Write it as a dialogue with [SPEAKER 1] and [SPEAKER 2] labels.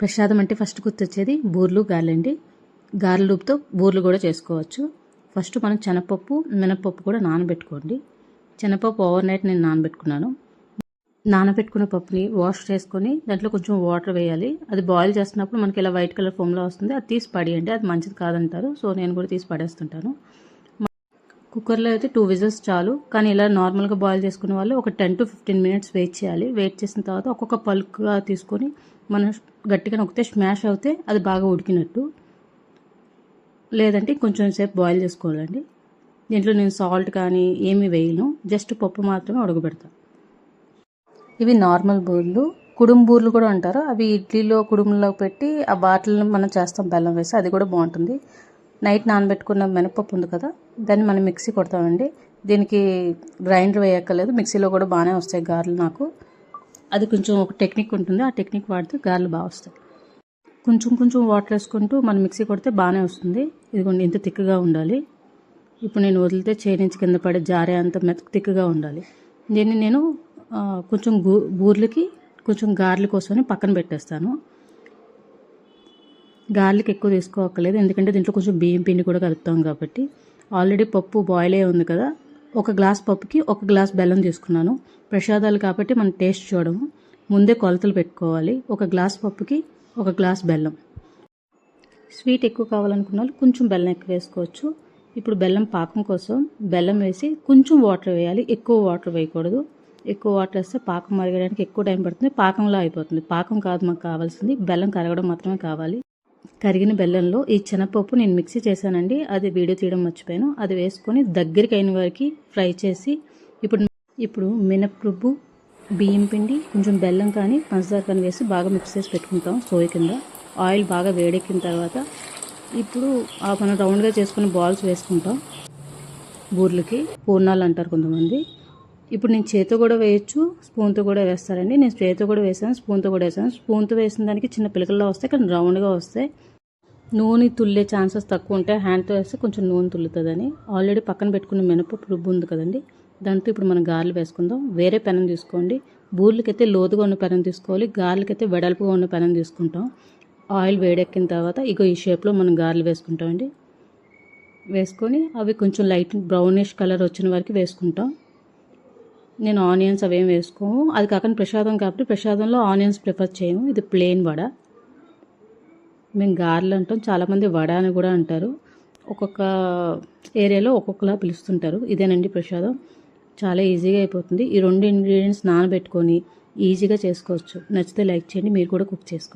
[SPEAKER 1] ప్రసాదం అంటే ఫస్ట్ గుర్తొచ్చేది బూర్లు గారెలండి. గారెలూపుతో బూర్లు కూడా చేసుకోవచ్చు. ఫస్ట్ మనం శనగపప్పు మినపప్పు కూడా నానబెట్టుకోండి. శనగపప్పు ఓవర్ నైట్ నేను నానబెట్టుకున్నాను. నానబెట్టుకున్న పప్పుని వాష్ చేసుకొని దాంట్లో కొంచెం వాటర్ వేయాలి. అది బాయిల్ చేస్తున్నప్పుడు మనకి ఇలా వైట్ కలర్ ఫోమ్లో వస్తుంది. అది తీసి పడేయండి. అది మంచిది కాదంటారు. సో నేను కూడా తీసి పడేస్తుంటాను. కుక్కర్లో అయితే టూ విజిల్స్ చాలు. కానీ ఇలా నార్మల్గా బాయిల్ చేసుకునే వాళ్ళు ఒక ten to fifteen minutes wait చేయాలి. వెయిట్ చేసిన తర్వాత ఒక్కొక్క పలుకుగా తీసుకొని మనం గట్టిగా నొక్కితే స్మాష్ అవుతే అది బాగా ఉడికినట్టు. లేదంటే కొంచెం సేపు బాయిల్ చేసుకోవాలండి. దీంట్లో నేను సాల్ట్ కానీ ఏమీ వేయను. జస్ట్ పప్పు మాత్రమే ఉడకబెడతాను ఇవి నార్మల్ బూర్లు. కుడుంబూర్లు కూడా అంటారు? అవి ఇడ్లీలో కుడుములో పెట్టి ఆ బాటిల్ని మనం చేస్తాం బెల్లం వేసి అది కూడా బాగుంటుంది. నైట్ నానబెట్టుకున్న మినపప్పు ఉంది కదా దాన్ని మనం మిక్సీ కొడతామండి. దీనికి గ్రైండర్ వేయక్కర్లేదు మిక్సీలో కూడా బాగానే వస్తాయి గారెలు నాకు. అది కొంచెం ఒక టెక్నిక్ ఉంటుంది ఆ టెక్నిక్ వాడితే గారెలు బాగా వస్తాయి. కొంచెం కొంచెం వాటర్ వేసుకుంటూ మనం మిక్సీ కొడితే బాగానే వస్తుంది. ఇదిగోండి ఇంత తిక్కుగా ఉండాలి. ఇప్పుడు నేను వదిలితే చేయించి కింద పడే జారే అంత మెత్త తిక్కగా ఉండాలి. దీన్ని నేను కొంచెం బూ బూర్లకి కొంచెం గారెలు కోసమని పక్కన పెట్టేస్తాను. గార్లిక్ ఎక్కువ తీసుకోవక్కర్లేదు ఎందుకంటే దీంట్లో కొంచెం బియ్యం పిండి కూడా కలుపుతాం కాబట్టి. ఆల్రెడీ పప్పు బాయిల్ అయి ఉంది కదా. ఒక గ్లాస్ పప్పుకి ఒక గ్లాస్ బెల్లం తీసుకున్నాను. ప్రసాదాలు కాబట్టి మనం టేస్ట్ చూడము. ముందే కొలతలు పెట్టుకోవాలి. ఒక గ్లాస్ పప్పుకి ఒక గ్లాస్ బెల్లం. స్వీట్ ఎక్కువ కావాలనుకున్న వాళ్ళు కొంచెం బెల్లం ఎక్కువ వేసుకోవచ్చు. ఇప్పుడు బెల్లం పాకం కోసం బెల్లం వేసి కొంచెం వాటర్ వేయాలి. ఎక్కువ వాటర్ వేయకూడదు. ఎక్కువ వాటర్ వేస్తే పాకం మరగడానికి ఎక్కువ టైం పడుతుంది. పాకంలో అయిపోతుంది. పాకం కాదు మాకు కావాల్సింది. బెల్లం కరగడం మాత్రమే కావాలి. కరిగిన బెల్లంలో ఈ శనగపప్పు నేను మిక్సీ చేశానండి. అది వీడియో తీయడం మర్చిపోయాను. అది వేసుకొని దగ్గరికి అయిన వరకు ఫ్రై చేసి ఇప్పుడు ఇప్పుడు మినప్రుబ్బు బియ్యం పిండి కొంచెం బెల్లం కానీ పంచదార కానీ వేసి బాగా మిక్స్ చేసి పెట్టుకుంటాం సోయ కింద. ఆయిల్ బాగా వేడెక్కిన తర్వాత ఇప్పుడు మనం రౌండ్గా చేసుకుని బాల్స్ వేసుకుంటాం. బూర్లకి పూర్ణాలు అంటారు కొంతమంది. ఇప్పుడు నేను చేతితో కూడా వేయచ్చు స్పూన్తో కూడా వేస్తారండి. నేను చేతితో కూడా వేసాను స్పూన్తో కూడా వేసాను. స్పూన్తో వేసిన దానికి చిన్న పిలకల్లో వస్తాయి కానీ రౌండ్గా వస్తాయి. నూనె తుల్లే ఛాన్సెస్ తక్కువ ఉంటాయి. హ్యాండ్తో వేస్తే కొంచెం నూనె తుల్లుతుందని. ఆల్రెడీ పక్కన పెట్టుకున్న మినపప్పు రుబ్బు ఉంది కదండి. దాంతో ఇప్పుడు మనం గారెలు వేసుకుందాం. వేరే పెనం తీసుకోండి. బూర్లకైతే లోతుగా ఉన్న పెనం తీసుకోవాలి. గారెలకైతే వెడల్పుగా ఉన్న పెనం తీసుకుంటాం. ఆయిల్ వేడెక్కిన తర్వాత ఇగో ఈ షేప్లో మనం గారెలు వేసుకుంటామండి. వేసుకొని అవి కొంచెం లైట్ బ్రౌనిష్ కలర్ వచ్చిన వరకు వేసుకుంటాం. నేను ఆనియన్స్ అవేం వేసుకోము. అది కాకుండా ప్రసాదం కాబట్టి ప్రసాదంలో ఆనియన్స్ ప్రిఫర్ చేయము. ఇది ప్లెయిన్ వడ. మేము గారెలు అంటాం. చాలామంది వడ అని కూడా అంటారు. ఒక్కొక్క ఏరియాలో ఒక్కొక్కలా పిలుస్తుంటారు. ఇదేనండి ప్రసాదం. చాలా ఈజీగా అయిపోతుంది. ఈ రెండు ఇంగ్రీడియంట్స్ నానబెట్టుకొని ఈజీగా చేసుకోవచ్చు. నచ్చితే లైక్ చేయండి. మీరు కూడా కుక్ చేసుకోవచ్చు